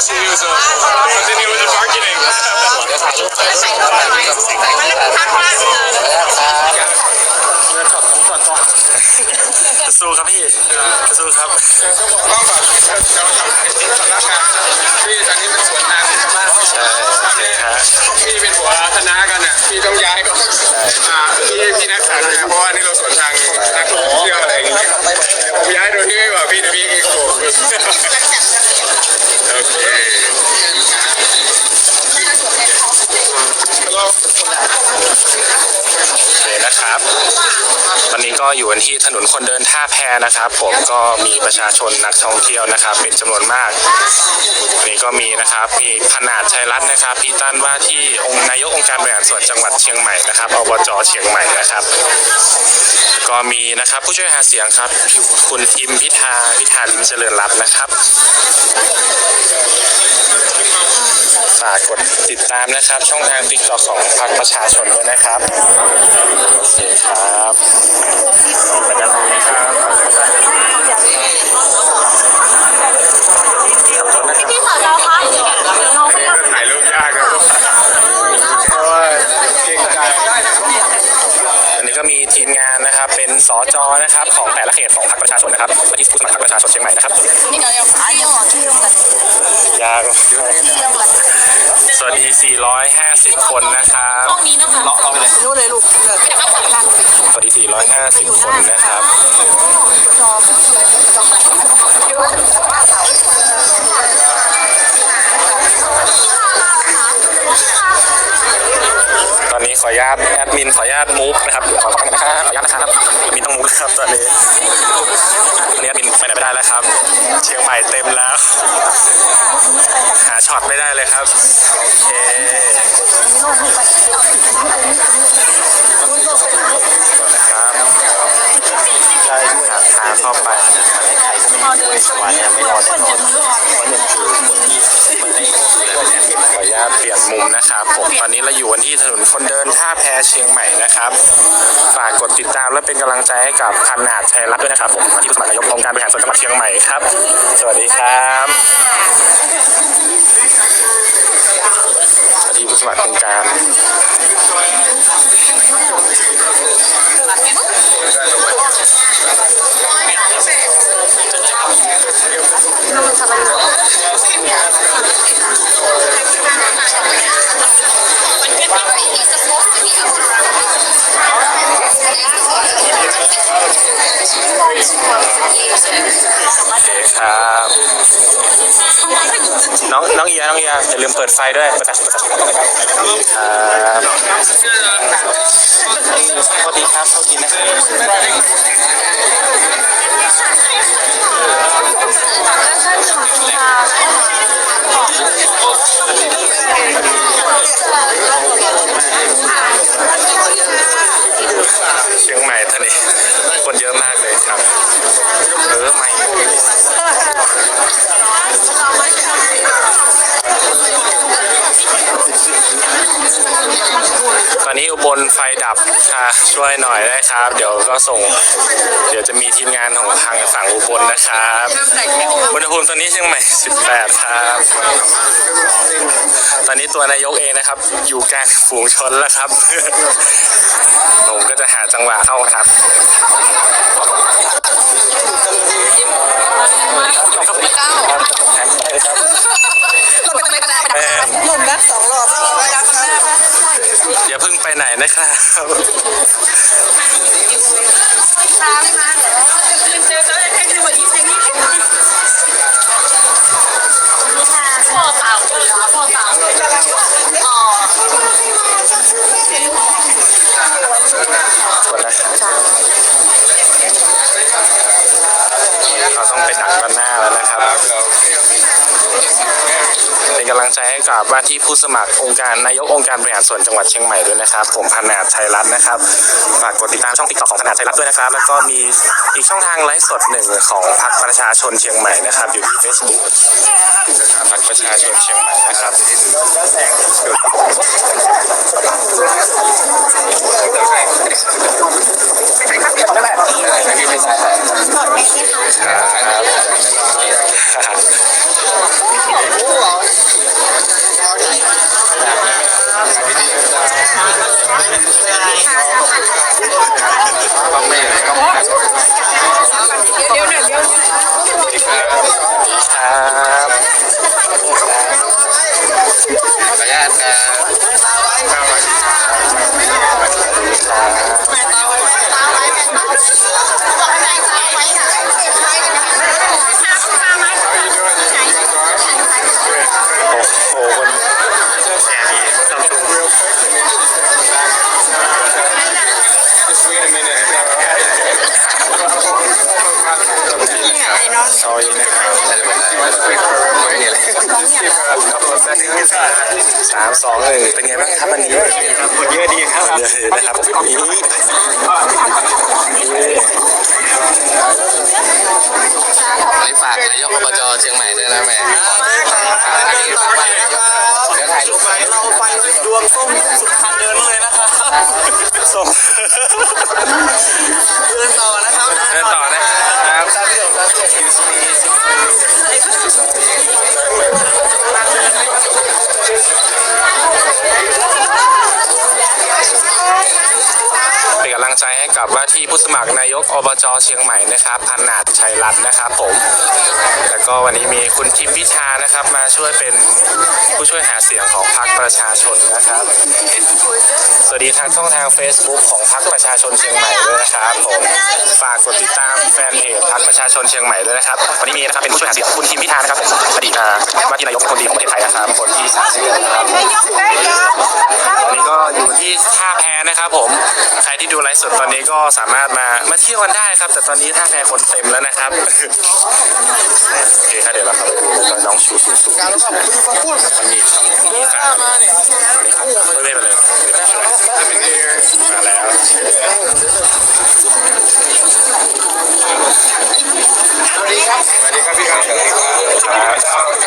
continue so continue with the marketing สู้ครับพี่สู้ครับก็บอกว่าแบบเราทำที่สำนักงานที่ตอนนี้มันสวนทางที่ชาวบ้านไม่ใช่โอเคฮะพี่เป็นหัวคณะกันอะพี่ต้องย้ายก็อ่าพี่พี่นักข่าวนะเพราะว่านี่เราสวนทางนักท่องเที่ยวอะไรอย่างเงี้ยผมย้ายโดยที่ไม่บอกพี่นะพี่เองโกรธ ก็อยู่กันที่ถนนคนเดินท่าแพนะครับ ผมก็มีประชาชนนักท่องเที่ยวนะครับ เป็นจำนวนมากวันนี้ก็มีนะครับมีขนาดชัยรัตน์นะครับพี่ตั้นว่าที่องค์นายกองค์การบริหารส่วนจังหวัดเชียงใหม่นะครับอบจเชียงใหม่นะครับ ก็มีนะครับผู้ช่วยหาเสียงครับคุณทิมพิธาพิธาลิมเจริญรัตน์นะครับฝากกดติดตามนะครับ ช่องทางติ๊กต็อกของพรรคประชาชนด้วยนะครับโอเคครับไปกันเลยครับขอบคุณนะครับพี่ขอเราคะเดี๋ยวน้องไปรับถ่ายรูปยากนะเพราะว่าเก่งใจ อันนี้ ก็มีทีมงานนะครับ เป็นสจนะครับของแต่ละเขตของพรรคประชาชนนะครับมาที่ผู้สมัครพรรคประชาชนเชียงใหม่นะครับนี่เดี๋ยวยังอายุที่ยังแบบยากที่ยังแบบสวัสดี 450 คนนะครับห้องนี้นะคะล็อกเราไปเลยรู้เลยลูกเลยไม่ต้องสั่งกันสวัสดี 450 คนนะครับ จอ นี้ขออนุญาตแอดมินขออนุญาตมูฟนะครับขออนุญาตนะครับขออนุญาตนะครับมีต้องมูฟนะครับตอนนี้ตอนนี้แอดมินไปไหนไม่ได้แล้วครับ เชียงใหม่เต็มแล้ว หาช็อตไม่ได้เลยครับโอเคนะครับได้หา ทาเข้าไปใครที่ไม่อยู่ในสวนเนี่ยไม่รอแน่นอนเพราะเนี่ยคือคนที่มันให้ขออนุญาตเปลี่ยนมุมนะครับผมตอนนี้เราอยู่กันที่ถนนคนเดินท่าแพเชียงใหม่นะครับฝากกดติดตามและเป็นกำลังใจให้กับขนาดไทยรัฐด้วยนะครับผมมาที่ผู้สมัครนายกองค์การบริหารส่วนจังหวัดเชียงใหม่ครับ สวัสดีครับ สวัสดีผู้สมัครโครงการโอเค ครับน้องน้องเอียน้องเอียอย่าลืมเปิดไฟด้วยเปิดไฟเปิดไฟครับสวัสดีครับสวัสดีนะครับ ลไฟดับค่ะช่วยหน่อยได้ครับ เดี๋ยวก็ส่ง เดี๋ยวจะมีทีมงานของทางฝั่งอุบลนะครับอุณหภูมิตอนนี้เชียงใหม่ 18 ครับ ตอนนี้ตัวนายกเองนะครับ อยู่กลางฝูงชนแล้วครับ ผมก็จะหาจังหวะเข้าครับหล่นนะสองรอบไม่รับนะ อย่าเพิ่งไปไหนนะครับตาไม่มาเหรอเจอเขาจะให้ดูวันนี้ใช่ไหมพ่อเปล่าพ่อเปล่าอ๋อต้องไปดักกันหน้าแล้วนะครับ เป็นกำ ลังใจให้กับว่าที่ผู้สมัครองค์การนายกองค์การบริหารส่วนจังหวัดเชียงใหม่ด้วยนะครับ ผมพนาดชัยรัตน์นะครับฝากกดติดตามช่องติ๊กต็อกของพนาดชัยรัตน์ด้วยนะครับ แล้วก็มีอีกช่องทางไลฟ์สดหนึ่งของพรรคประชาชนเชียงใหม่นะครับ อยู่ที่เฟซบุ๊กพรรคประชาชนเชียงใหม่นะครับ Graças. สามสองหนึ่งเป็นไงบ้างครับวันนี้คนเยอะดีครับเยอะดีนะครับนี่ นี่ไปฝากนายกอบจเชียงใหม่ด้วยนะแม่เดี๋ยวถ่ายรูปไปเราไปดวงส้มสุดทางเดินเลยนะครับส่งเดินต่อนะครับเดินต่อนะครับ ผู้สมัครนายกอบจเชียงใหม่นะครับ พันนาดชัยรัตน์นะครับผม แล้วก็วันนี้มีคุณทิมพิธานะครับ มาช่วยเป็นผู้ช่วยหาเสียงของพรรคประชาชนนะครับ สวัสดีทางช่องทาง Facebook ของพรรคประชาชนเชียงใหม่ด้วยนะครับผมฝากกดติดตามแฟนเพจพรรคประชาชนเชียงใหม่ด้วยนะครับวันนี้มีนะครับเป็นผู้ช่วยหาเสียงคุณทิมพิธานะครับอดีตอ่าว่าที่นายกคนดีของประเทศไทยนะครับคนที่31นะครับอนนี้ก็อยู่ที่ท่าแพนะครับผมใครที่ดูไลฟ์สดตอนนี้ก็สามารถมามาเที่ยวกันได้ครับ แต่ตอนนี้ท่าแพคนเต็มแล้วนะครับโอเคครับเดี๋ยวเราเข้าไปดูน้องชูสูงสูงมันมีมีขาไม่ได้มาเลยมาแล้วสวัสดีครับสวัสดีครับพี่ครับสวัสดีครับ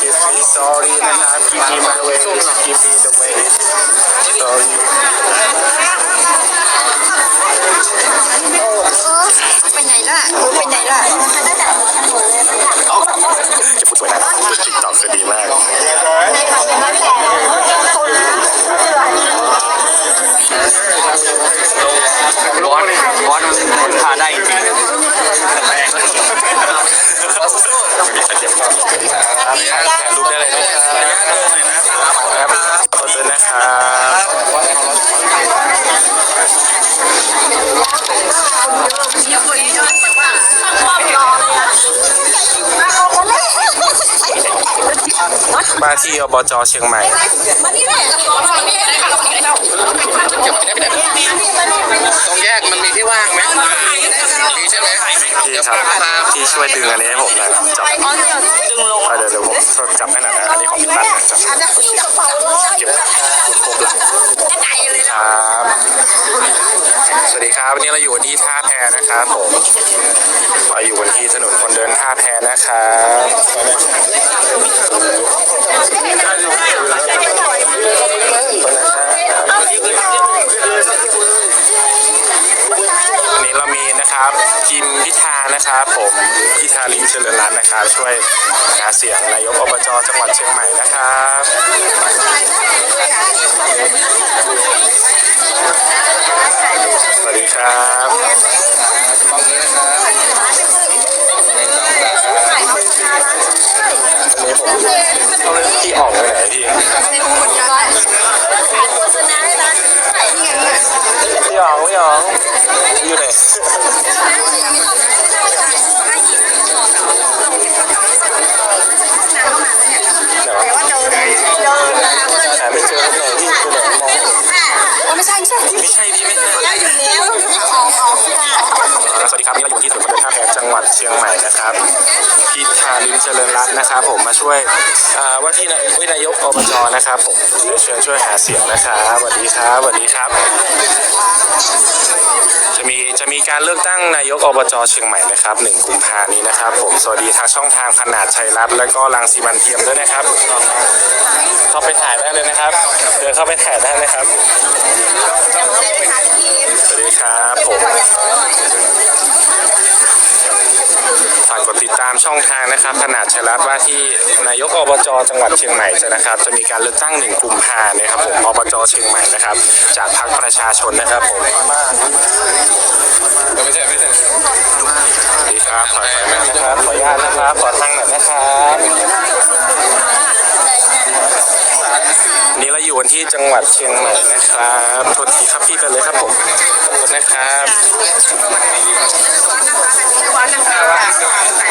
give me sorry นะครับ give me my way give me the way sorry ไปไหนล่ะไปไหนล่ะจะพูดสวยนะติ๊กต็อกจะดีมาก มาที่อบจเชียงใหม่มานี่แม่ตรงนี้ได้ค่ะตรงนี้ได้เก็บไปได้ไปไหนตรงแยกมันมีที่ว่างไหมมีใช่ไหมพี่เดี๋ยวครัพาบพาที่ช่วยดึงอันนี้ให้ผมหน่อยจับ ดึงลง เดี๋ยวเดี๋ยวผมจับให้หน่อยนะอันนี้ของพี่ตั้นนะจับ อาจจะขึ้นกระเป๋าเลย เก็บครบละ ใจเลย ค นะ รับ สวัสดีครับวันนี้เราอยู่ที่ท่าแพนะครับผมเราอยู่กันที่ถนนคนเดินท่าแพนะครับวันนี้เรามีนะครับ กิมพิธานะครับผมพิธาลิมเจริญรัตน์นะครับ ช่วยหาเสียงนายกอบจจังหวัดเชียงใหม่นะครับสวัสดีครับตรงนี้นะครับหนึ่งสองสามวันนี้ผมพี่อองไปไหน ริญรัตน์นะครับ ผมมาช่วยอ่าว่าที่นายวินายกอบจนะครับผมเชิญช่วยหาเสียงนะครับสวัสดีครับสวัสดีครับ จะมีจะมีการเลือกตั้งนายกอบจเชียงใหม่นะครับหนึ่งกุมภานี้นะครับ ผมสวัสดีทางช่องทางขนาดชัยรัฐแล้วก็รังสีมันเทียมด้วยนะครับเข้าไปถ่ายได้เลยนะครับเดินเข้าไปถ่ายได้นะครับสวัสดีครับผม ฝากกดติดตามช่องทางนะครับขนาดชัยรัตน์ว่าที่นายกอบจจังหวัดเชียงใหม่จะนะครับ จะมีการเลือกตั้งหนึ่งกุมภาเนี่ยครับผมอบจเชียงใหม่นะครับ จากพรรคประชาชนนะครับผมไม่ใช่ไม่ใช่สวัสดีครับขออนุญาตนะครับขออนุญาตนะครับขอทางหน่อยนะครับ นี่เราอยู่กันที่จังหวัดเชียงใหม่นะครับโทษทีครับพี่ไปเลยครับผมขอบคุณนะครับ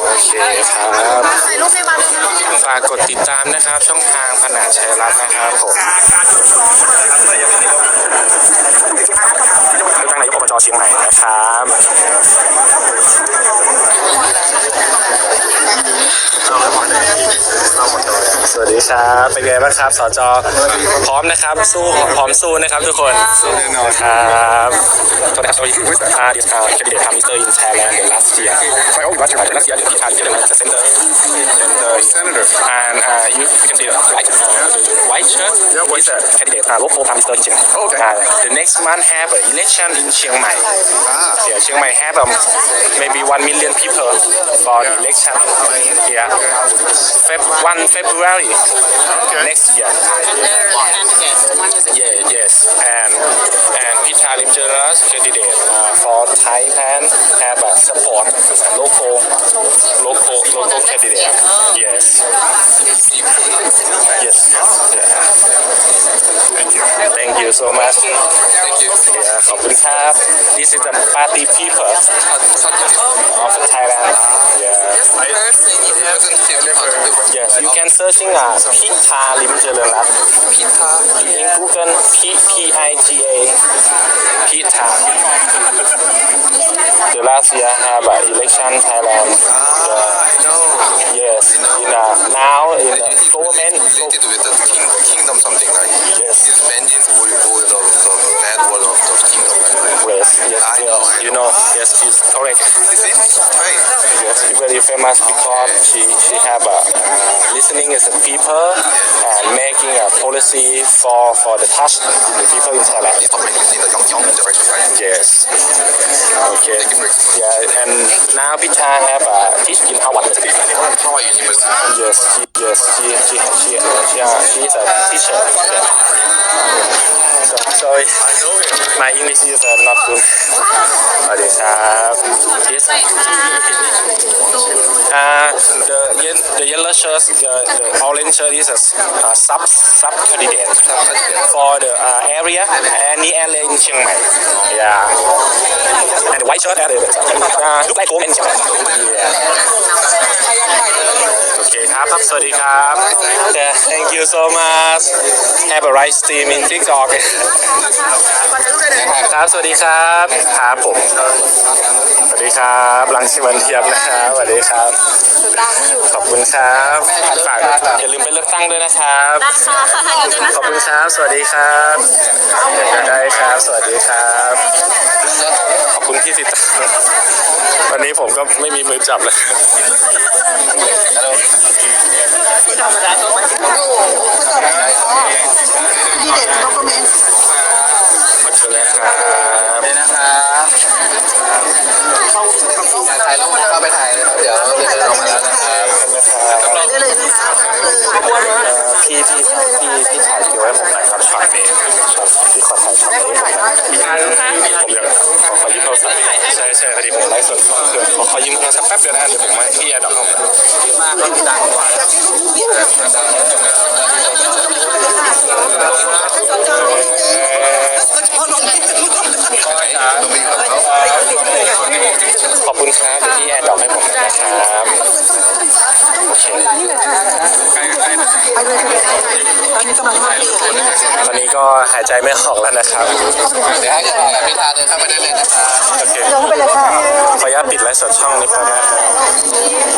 โอเคครับถ่ายรูปให้มาเลยนะฝากกดติดตามนะครับ ช่องทางขนาดชัยรัตน์นะครับผมเลือกตั้งนายกอบจเชียงใหม่นะครับ สวัสดีครับ เป็นไงบ้างครับสจพร้อมนะครับ สู้พร้อมสู้นะครับทุกคนสู้แน่นอนครับตัวนะครับตัววิสต์อาร์ดิสอาร์แคนดิเดตทำมิสเตอร์อินไทยแลนด์เดอะลัสเซียไฟโอวัตถุดิบลัสเซียเดอะพิธาเดอะเซนเตอร์ senator and uh, you, you can see the yeah, is a candidate uh, local Prime Minister in Chiang Mai. Okay. Uh, the next month have an election in Chiang Mai. Yeah, Chiang Mai have um, maybe one million people for the election. Yeah, Feb one February next year. Yeah, yes, and and Pita Limjaras candidate uh, for Thailand have a support local local local candidate. Yes. Yes. Yeah. Thank you. Thank you so much. Thank you. Yeah, ขอบคุณครับ This is the party people of Thailand. Yeah. Yes, you can searching uh, Pita Lim Jalarat. Pita. In Google, P P I T A. Pita. The last year have uh, election Thailand. Yeah. Yes. In uh, now in uh, government. related with the king, kingdom something like Yes. his vengeance will rule the, the bad world of the kingdom. Yes. You know. Yes. she's correct. Yes, very famous because she she have a uh, listening as a people and making a policy for for the touch the people in Thailand. Yes. Okay. Yeah, and now Pita have a teach in University. Yes, she, yes, she she she she, she is a teacher. So, sorry, my English is uh, not good. สวัสดีครับ Yes. Uh, the ye- the yellow shirt, the, the orange shirt is a uh, sub sub candidate for the uh, area any area in Chiang Mai. Yeah. And the white shirt uh, uh, look like home in Chiang Mai. Yeah. โอเคครับ สวัสดีครับ Yeah, thank you so much Have a right stream in TikTok ครับ สวัสดีครับครับผม สวัสดีครับลังชิมันเทียมนะครับสวัสดีครับ ขอบคุณครับฝากอย่าลืมไปเลือกตั้งด้วยนะครับนะคะอยู่ด้วยนะขอบคะคุณครับ สวัสดีครับได้ครับ สวัสดีครับ ขอบคุณที่ติดตามวันนี้ผมก็ไม่มีมือจับเลยขอบคุณนะครับ เลยนะครับถ่ายรูปเข้าไปถ่ายเดี๋ยวเดินออกมาแล้วนะครับพี่พี่พี่พี่ถ่ายเกี่ยวให้ผมหน่อยครับช็อตนี้ช็อตที่ขอถ่ายช็อตนี้ผมเดี๋ยวขอขอยืมโทรศัพท์ใช่ใช่พอดีผมไลฟ์สดคือขอขอยืมโทรศัพท์แป๊บเดียวนะเดี๋ยวผมมาที่แอร์ดอกผมมากก็ดังกว่าขอบคุณครับเดี๋ยวที่แอร์ดอกให้ผมนะครับโอเคตอนนี้ก็หายใจไม่ออกแล้วนะครับเดี๋ยวให้จะถ่ายพิธาเดินเข้าไปได้เลยนะครับโอเคลงไปเลยค่ะขออนุญาตปิดไลฟ์สดช่องนี้ครับนะครับ